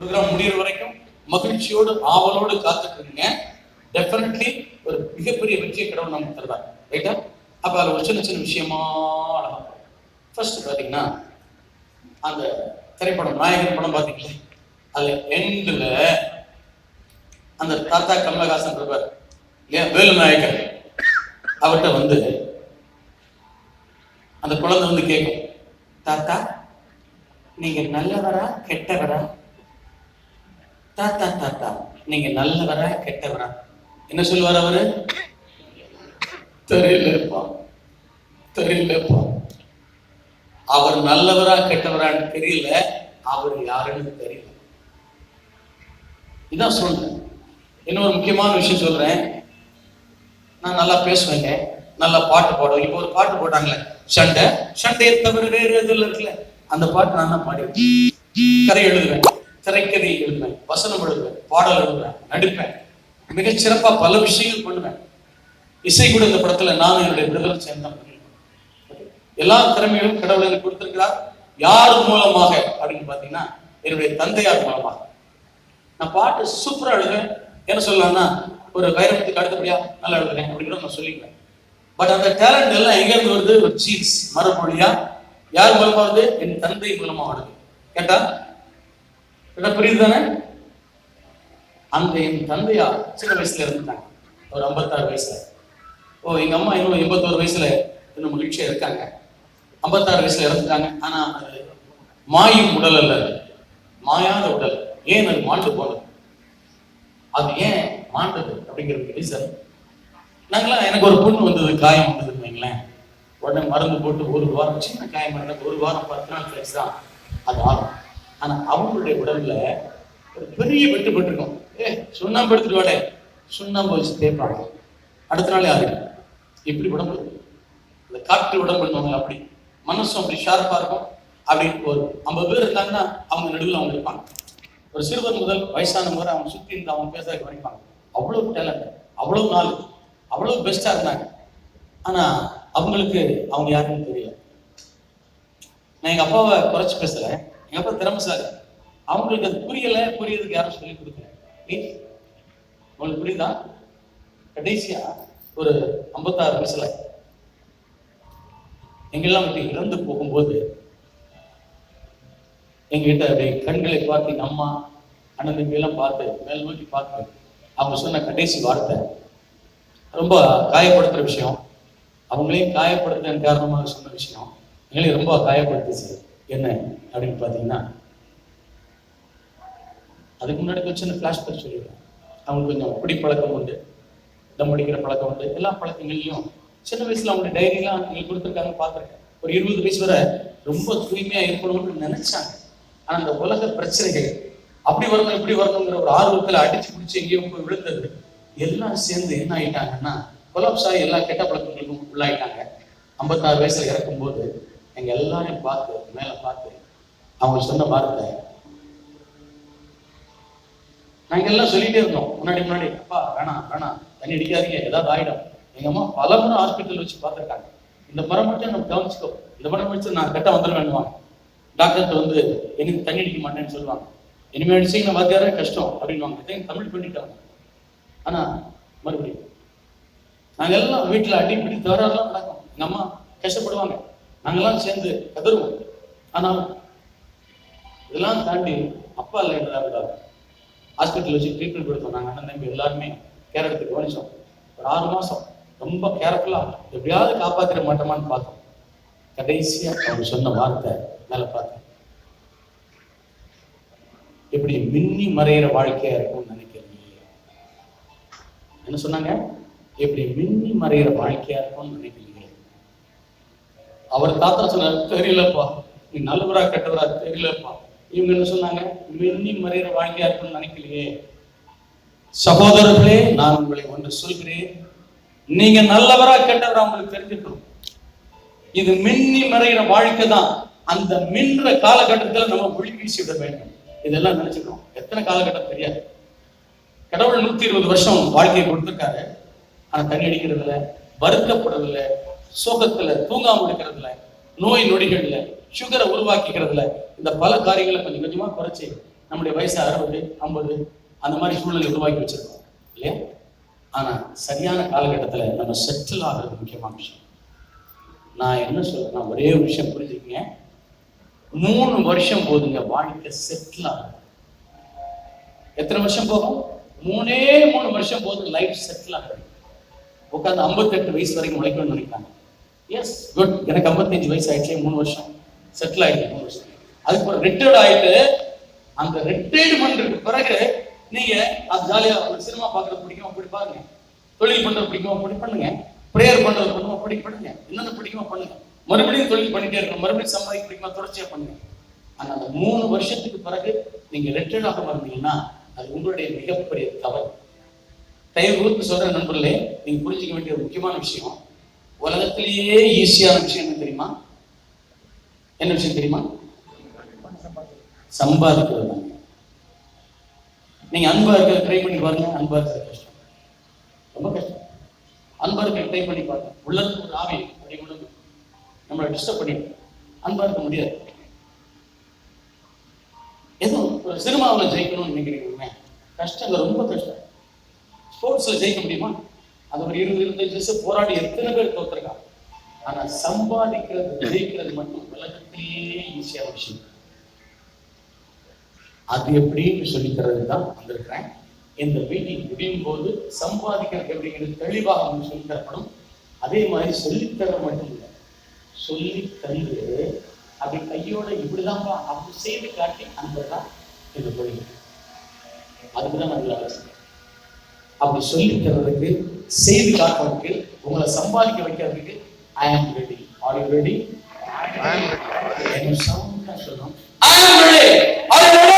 Program முடிகிற வரைக்கும் மகிழ்ச்சியோடு ஆவலோடு காத்துட்டு இருங்க டெஃபினெட்லி ஒரு மிகப்பெரிய வெற்றியை கடவுள் நமக்கு தருவார். ரைட்டா அப்ப அதில் ஒரு சின்ன சின்ன விஷயமா ஃபர்ஸ்ட் பார்த்தீங்கன்னா அந்த திரைப்படம் நாயகன் படம் பார்த்தீங்களே? அது எண்டில் அந்த தாத்தா கமலஹாசன் இருப்பார். இல்லையா? வேலு நாயக்கர் அவர்கிட்ட வந்து அந்த குழந்தை வந்து கேட்கும். தாத்தா நீங்க நல்லவரா கெட்டவரா? தாத்தா தாத்தா நீங்க நல்லவரா கெட்டவரா. என்ன சொல்லுவார் அவரு? தெரியலப்பா. தெரியலப்பா. அவர் நல்லவரா கெட்டவரான்னு தெரியல. அவர் யாருன்னு தெரியல. இதான் சொல்றேன். இன்னொரு முக்கியமான விஷயம் சொல்றேன். நான் நல்லா பேசுவேங்க. நல்லா பாட்டு பாடுவேன். இப்போ ஒரு பாட்டு போட்டாங்களே. சண்டை. சண்டையை தவிர வேறு எதுல இருக்குல்ல. அந்த பாட்டு நான் தான் பாடி கதை எழுதுவேன். திரைக்கதை எழுதுவேன் வசனம் எழுதுவேன் பாடல் எழுதுவேன் நடிப்பேன். மிக சிறப்பா பல விஷயங்கள் பண்ணுவேன். இசை கூட இந்த படத்துல நான் என்னுடைய விடுதலை சேர்ந்தேன் எல்லா திறமைகளும் கடவுள் எனக்கு கொடுத்திருக்கிறார். யார் மூலமாக அப்படின்னு பாத்தீங்கன்னா என்னுடைய தந்தையார் மூலமாக. நான் பாட்டு சூப்பரா எழுதுவேன். என்ன சொல்லலாம்னா ஒரு வைரமுத்துக்கு அடுத்தபடியா நல்லா எழுதுறேன் அப்படின்னு நான் சொல்லிக்குவேன். பட் அந்த டேலண்ட் எல்லாம் எங்க இருந்து வருது? ஒரு சீஸ் மரபொழியா யார் மூலமா வருது? என் தந்தை மூலமா வருது. கேட்டா என்ன புரியுது தானே அந்த என் தந்தையா சின்ன வயசுல இருந்தாங்க ஒரு ஐம்பத்தாறு வயசுல. ஓ எங்க அம்மா இன்னும் எண்பத்தோரு வயசுல இன்னும் மகிழ்ச்சியா இருக்காங்க. ஐம்பத்தாறு வயசுல இறந்துட்டாங்க. ஆனா அது மாயும் உடல் அல்ல மாயாத உடல். ஏன் அது மாண்டு போனது? அது ஏன் மாண்டது அப்படிங்கிறது ரீசன் நாங்களாம் எனக்கு ஒரு பொண்ணு வந்தது காயம் வந்ததுன்னு வைங்களேன். உடனே மருந்து போட்டு ஒரு வாரம் சின்ன காயம் எனக்கு ஒரு வாரம் பத்து நாள் கழிச்சு தான் அது ஆகும் ஆனா அவங்களுடைய உடம்புல ஒரு பெரிய வெட்டு பட்டிருக்கும். ஏ சுண்ணாம்பு எடுத்துட்டு வாடே. சுண்ணாம்பு வச்சு தேய்ப்பாங்க. அடுத்த நாளே ஆறு இப்படி உடம்பு. இந்த காற்று உடம்பு இருந்தவங்க அப்படி. மனசும் அப்படி ஷார்ப்பா இருக்கும். அப்படி ஒரு ஐம்பது பேர் இருந்தாங்கன்னா அவங்க நடுவில் அவங்க இருப்பாங்க. ஒரு சிறுவர் முதல் வயசான முறை அவங்க சுத்தி இருந்து அவங்க பேசுறதுக்கு வரைப்பாங்க. அவ்வளவு டேலண்ட் அவ்வளவு நாள் அவ்வளவு பெஸ்டா இருந்தாங்க. ஆனா அவங்களுக்கு அவங்க யாருன்னு தெரியல. நான் எங்க அப்பாவை குறைச்சு பேசுறேன் எப்ப அப்பா அவங்களுக்கு அது புரியல புரியறதுக்கு யாரும் சொல்லி கொடுக்கல. உங்களுக்கு புரியுதா? கடைசியா ஒரு ஐம்பத்தாறு வயசுல எங்கெல்லாம் விட்டு இறந்து போகும்போது எங்ககிட்ட அப்படியே கண்களை பார்த்து எங்க அம்மா அண்ணன் எல்லாம் பார்த்து மேல் நோக்கி பார்த்து அவங்க சொன்ன கடைசி வார்த்தை ரொம்ப காயப்படுத்துற விஷயம். அவங்களையும் காயப்படுத்துற காரணமாக சொன்ன விஷயம். எங்களையும் ரொம்ப காயப்படுத்துச்சு. என்ன அப்படின்னு பார்த்தீங்கன்னா அதுக்கு முன்னாடி கொஞ்சம் சின்ன ஃப்ளாஷ்பேக் சொல்லிடுறேன். அவங்களுக்கு கொஞ்சம் குடி பழக்கம் உண்டு தம் அடிக்கிற பழக்கம் உண்டு எல்லா பழக்கங்கள்லையும் சின்ன வயசுல அவங்க டைரிலாம் எங்களுக்கு கொடுத்துருக்காங்க பார்த்துருக்கேன். ஒரு இருபது வயசு வரை ரொம்ப தூய்மையா இருக்கணும்னு நினைச்சாங்க. ஆனா அந்த உலக பிரச்சனைகள் அப்படி வரணும் இப்படி வரணுங்கிற ஒரு ஆர்வத்துல அடிச்சு பிடிச்சி எங்கேயோ போய் விழுந்தது. எல்லாம் சேர்ந்து என்ன ஆயிட்டாங்கன்னா கொலாப்ஸ் ஆகி எல்லா கெட்ட பழக்கங்களுக்கும் உள்ளாயிட்டாங்க. ஐம்பத்தாறு வயசுல இறக்கும்போது எங்க எல்லாரையும் பார்த்து மேல பார்த்து அவங்க சொன்ன வார்த்தை நாங்க எல்லாம் சொல்லிட்டே இருந்தோம். முன்னாடி முன்னாடி அப்பா வேணாம் வேணாம் தண்ணி அடிக்காதீங்க ஏதாவது ஆயிடும். எங்க அம்மா பல முறை ஹாஸ்பிட்டல் வச்சு பார்த்துருக்காங்க. இந்த முறை மட்டும் நம்ம கவனிச்சுக்கோ. இந்த மரம் வச்சு நான் கட்ட வந்துட வேண்டுவாங்க டாக்டர்கிட்ட வந்து எனக்கு தண்ணி அடிக்க மாட்டேன்னு சொல்லுவாங்க. இனிமே அடிச்சீங்கன்னா வாத்தியாரே? கஷ்டம் அப்படின்வாங்க இதையும் தமிழ் பண்ணிட்டாங்க. ஆனா மறுபடியும் நாங்க எல்லாம் வீட்டுல அடிப்படி பிடி தவறாலாம் நடக்கும். எங்க அம்மா கஷ்டப்படுவாங்க. நாங்கெல்லாம் சேர்ந்து கதருவோம் ஆனால் இதெல்லாம் தாண்டி அப்பா இல்லை இருந்தாரு ஹாஸ்பிட்டல் வச்சு ட்ரீட்மெண்ட் கொடுத்தோம் நாங்கள் அண்ணன் தம்பி எல்லாருமே கேர் எடுத்து கவனிச்சோம். ஒரு ஆறு மாசம் ரொம்ப கேர்ஃபுல்லாக எப்படியாவது காப்பாத்திர மாட்டோமான்னு பார்த்தோம். கடைசியா அவர் சொன்ன வார்த்தை மேல பார்த்தேன். இப்படி மின்னி மறையிற வாழ்க்கையா இருக்கும்னு நினைக்கிறீங்க? என்ன சொன்னாங்க? இப்படி மின்னி மறையிற வாழ்க்கையா இருக்கும்னு நினைக்கிறீங்க? அவர் தாத்தா சொன்னார் தெரியலப்பா. நீ நல்லவரா கெட்டவரா தெரியலப்பா. இவங்க என்ன சொன்னாங்க மின்னி மறையிற வாழ்க்கையா இருக்கும்னு நினைக்கலையே. சகோதரர்களே நான் உங்களை ஒன்று சொல்கிறேன். நீங்க நல்லவரா கெட்டவரா உங்களுக்கு தெரிஞ்சுக்கணும் இது மின்னி மறைகிற வாழ்க்கை தான். அந்த மின்ற காலகட்டத்துல நம்ம ஒளி வீசி விட வேண்டும். இதெல்லாம் நினைச்சுக்கணும். எத்தனை காலகட்டம் தெரியாது. கடவுள் நூத்தி இருபது வருஷம் வாழ்க்கையை கொடுத்துருக்காரு. ஆனா தண்ணி அடிக்கிறதுல வருத்தப்படவில்லை சோகத்துல தூங்காம இருக்கிறதுல நோய் நொடிகள்ல சுகரை உருவாக்கிக்கிறதுல இந்த பல காரியங்களை கொஞ்சம் கொஞ்சமா குறைச்சி நம்முடைய வயசு அறுபது ஐம்பது அந்த மாதிரி சூழ்நிலை உருவாக்கி வச்சிருக்கோம். இல்லையா? ஆனா சரியான காலகட்டத்துல நம்ம செட்டில் ஆகிறது முக்கியமான விஷயம். நான் என்ன சொல்றேன்னா ஒரே ஒரு விஷயம் புரிஞ்சுக்கங்க. மூணு வருஷம் போதுங்க வாழ்க்கை செட்டில் ஆகுது. எத்தனை வருஷம் போகும்? மூணே மூணு வருஷம் போது லைஃப் செட்டில் ஆகுது. உட்காந்து ஐம்பத்தெட்டு வயசு வரைக்கும் உழைக்கணும்னு நினைக்கிறாங்க எஸ் குட் எனக்கு ஐம்பத்தஞ்சு வயசு ஆயிடுச்சு மூணு வருஷம். செட்டில் ஆயிடுச்சு மூணு வருஷம். அதுக்கப்புறம் ரிட்டையர்ட் ஆயிட்டு அந்த ரிட்டையர்ட் பண்றதுக்கு பிறகு நீங்க அது ஜாலியா ஒரு சினிமா பார்க்கறது பிடிக்கும்? அப்படி பாருங்க. தொழில் பண்றது பிடிக்கும்? அப்படி பண்ணுங்க. ப்ரேயர் பண்றது பிடிக்கும்? அப்படி பண்ணுங்க. என்னென்ன பிடிக்குமா பண்ணுங்க. மறுபடியும் தொழில் பண்ணிட்டே இருக்கணும். மறுபடியும் சம்பாதிக்க பிடிக்குமா? தொடர்ச்சியா பண்ணுங்க. ஆனா அந்த மூணு வருஷத்துக்கு பிறகு நீங்க ரிட்டையர்ட் ஆக வந்தீங்கன்னா அது உங்களுடைய மிகப்பெரிய தவறு. தயவு கூர்ந்து சொல்ற நண்பர்களே நீங்க புரிஞ்சுக்க வேண்டிய ஒரு முக்கியமான விஷயம். உலகத்திலேயே ஈஸியான விஷயம் என்ன தெரியுமா? என்ன விஷயம் தெரியுமா? சம்பாதிக்கிறது தாங்க. நீங்க அன்பா இருக்க ட்ரை பண்ணி பாருங்க. அன்பா இருக்கிற கஷ்டம். ரொம்ப கஷ்டம். அன்பா இருக்க ட்ரை பண்ணி பாருங்க. உள்ளத்துல ஒரு ஆவி அப்படி விழுந்து நம்மளை டிஸ்டர்ப் பண்ணி அன்பா இருக்க முடியாது. எதுவும் ஒரு சினிமாவில் ஜெயிக்கணும்னு நினைக்கிறீங்க. கஷ்டங்க ரொம்ப கஷ்டம். ஸ்போர்ட்ஸ்ல ஜெயிக்க முடியுமா? அது ஒரு இருபது இருபத்தஞ்சு வருஷம் போராடி எத்தனை பேர் தோத்துருக்காங்க? ஆனா சம்பாதிக்கிறது ஜெயிக்கிறது மட்டும் உலகத்திலேயே ஈஸியான விஷயம். அது எப்படின்னு சொல்லிக்கிறது தான் வந்திருக்கிறேன். இந்த மீட்டிங் முடியும் போது சம்பாதிக்கிறது எப்படிங்கிறது தெளிவாக உங்களுக்கு தரப்படும் அதே மாதிரி சொல்லித்தர மட்டும் இல்லை. சொல்லி தந்து அப்படி கையோட இப்படிதான்ப்பா அப்படி செய்து காட்டி அனுப்புறதான் இந்த தொழில் அதுக்கு தான் நான் அப்படி சொல்லி தர்றதுக்கு செய்து காட்டுறதுக்கு உங்களை சம்பாதிக்க வைக்கிறதுக்கு I am ready are you ready I am ready are you ready